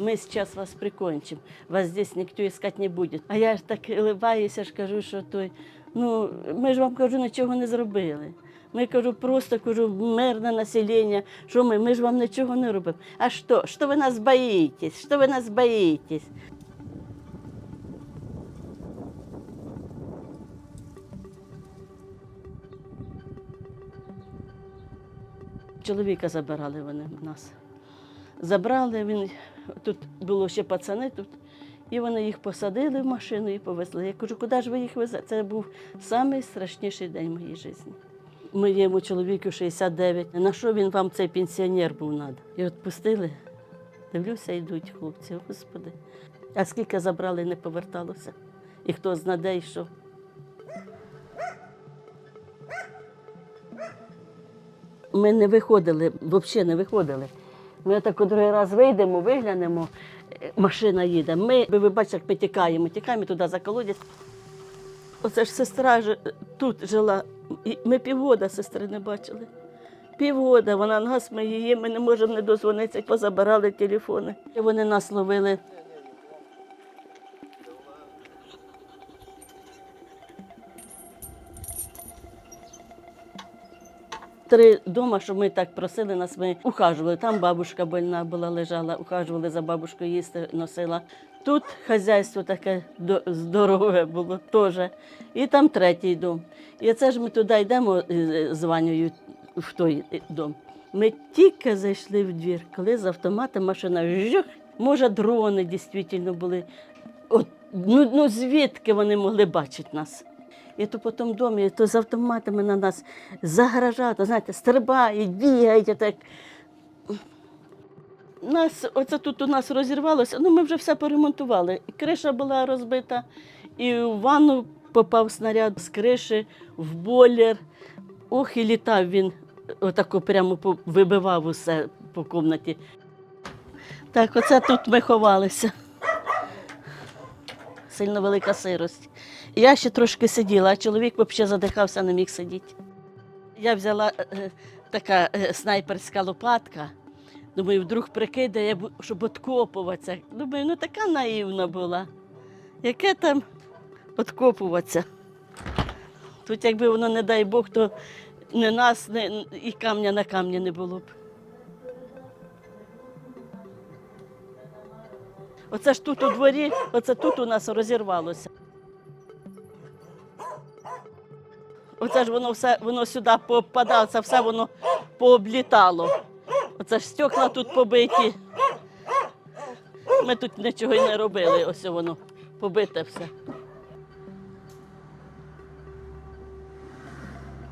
мы сейчас вас прикончим, вас здесь никто искать не буде. А я ж так улибаюся, ж кажу, що той, ну, ми ж вам кажу, нічого не зробили. Ми кажу, просто кажу, мирне населення, що ми, ми ж вам нічого не робимо. А що? Що ви нас боїтесь? Що ви нас боїтесь? Чоловіка забирали вони в нас. Забрали, він, тут було ще пацани тут, і вони їх посадили в машину і повезли. Я кажу, куди ж ви їх везете? Це був найстрашніший день моєї житті. Моєму чоловіку 69. На що він вам цей пенсіонер був надо? І відпустили. Дивлюся, йдуть хлопці, господи. А скільки забрали, не поверталося. І хто знаде, і що. Ми не виходили, взагалі не виходили. Ми так другий раз вийдемо, виглянемо, машина їде. Ми, ви бачите, як ми тікаємо, тікаємо туди за колодязь. Оце ж сестра ж е, тут жила. І ми півгода сестри не бачили. Півгода вона нас, ми її, ми не можемо не дозвонитися, позабирали телефони. І вони нас ловили. Три дома, що ми так просили нас, ми ухажували. Там бабушка больна була, лежала, ухажували за бабушкою, їсти носила. Тут хазяйство таке здорове було теж. І там третій дом. І це ж ми туди йдемо е, з Ванею в той е, дом. Ми тільки зайшли в двір, коли з автомата машина жух, може, дрони дійсно були. От, ну, ну звідки вони могли бачити нас? І то по тому домі, то з автоматами на нас загражати, знаєте, стрибають, бігають. Так. Нас, оце тут у нас розірвалося, ну ми вже все поремонтували. І Криша була розбита, і в ванну попав снаряд з криші, в бойлер. Ох, і літав він, отако прямо вибивав усе по кімнаті. Так, оце тут ми ховалися. Сильно велика сирость. Я ще трошки сиділа, а чоловік взагалі задихався, не міг сидіти. Я взяла е, така е, снайперська лопатка. Думаю, вдруг прикидає, щоб откопуватися. Думаю, ну така наївна була. Яке там откопуватися? Тут, якби воно, не дай Бог, то не нас, не, і камня на камні не було б. Оце ж тут у дворі, оце тут у нас розірвалося. Оце ж воно все, воно сюди попадало, це все воно пооблітало. Оце ж стекла тут побиті. Ми тут нічого й не робили, ось воно побите все.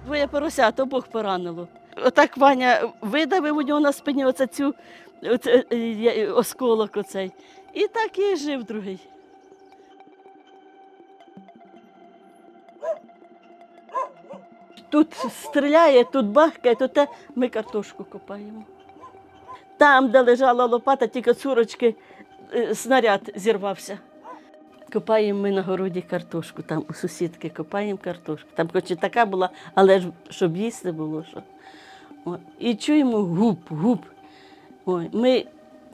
Двоє поросят, обох поранило. Отак Ваня видавив у нього на спині оце цю оце, е, осколок оцей. І так і жив другий. Тут стріляє, тут бахкає, то те ми картошку копаємо. Там, де лежала лопата, тільки цурочки, е, снаряд зірвався. Копаємо ми на городі картошку, там у сусідки копаємо картошку. Там хоч і така була, але ж щоб їсти було. Що. І чуємо гуп, гуп. Ой, ми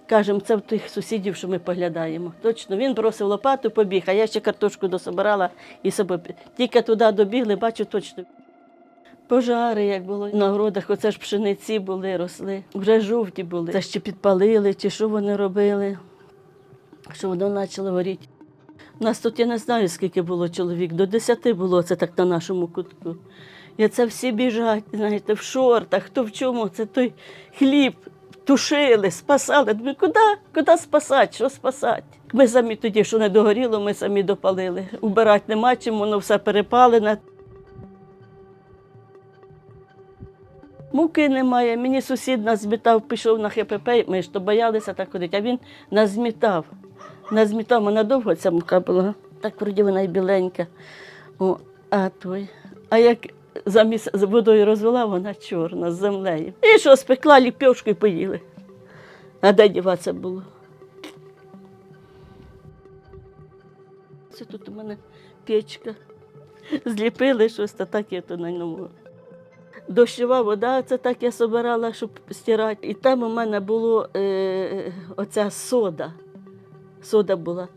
кажемо, це в тих сусідів, що ми поглядаємо. Точно, він бросив лопату, побіг, а я ще картошку дособирала і собі. Тільки туди добігли, бачу точно. Пожари, як було на городах, оце ж пшениці були, росли. Вже жовті були. Це ще підпалили, чи що вони робили, що воно почало горіти. Нас тут я не знаю, скільки було чоловік, до десяти було це так на нашому кутку. І це всі біжать, знаєте, в шортах, хто в чому, це той хліб тушили, спасали. Думаю, куди, куди спасати, що спасати? Ми самі тоді, що не догоріло, ми самі допалили. Убирати нема чим, воно все перепалене. Муки немає. Мені сусід нас змітав, пішов на ХПП, ми ж то боялися так ходити, а він нас змітав. Нас змітав, вона довго ця мука була. Так вроді вона й біленька. О, а той. А як замість водою розвела, вона чорна з землею. І що, спекла ліпьошку і поїли. А де діватися було? Це тут у мене печка. Зліпили щось, та так я то на ньому. Дощова вода, це так я собирала, щоб стирати. І там у мене було е, оця сода. сода була.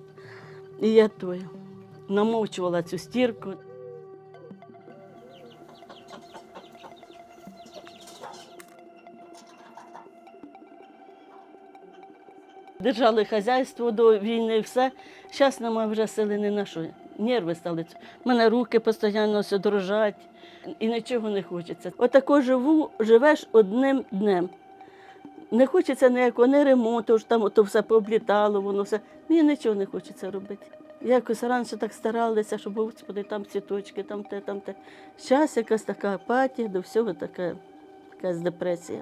І я той намовчувала цю стірку. Держали хазяйство до війни, все. Зараз немає вже сили ні на що. Нерви стали. У мене руки постійно все дрожать і нічого не хочеться. Отако живу, живеш одним днем. Не хочеться ніякого ні ремонту, ж там то все пооблітало, воно все. Мені нічого не хочеться робити. Якось раніше так старалися, щоб, господи, там цвіточки, там те, там те. Зараз якась така апатія, до всього така, якась депресія.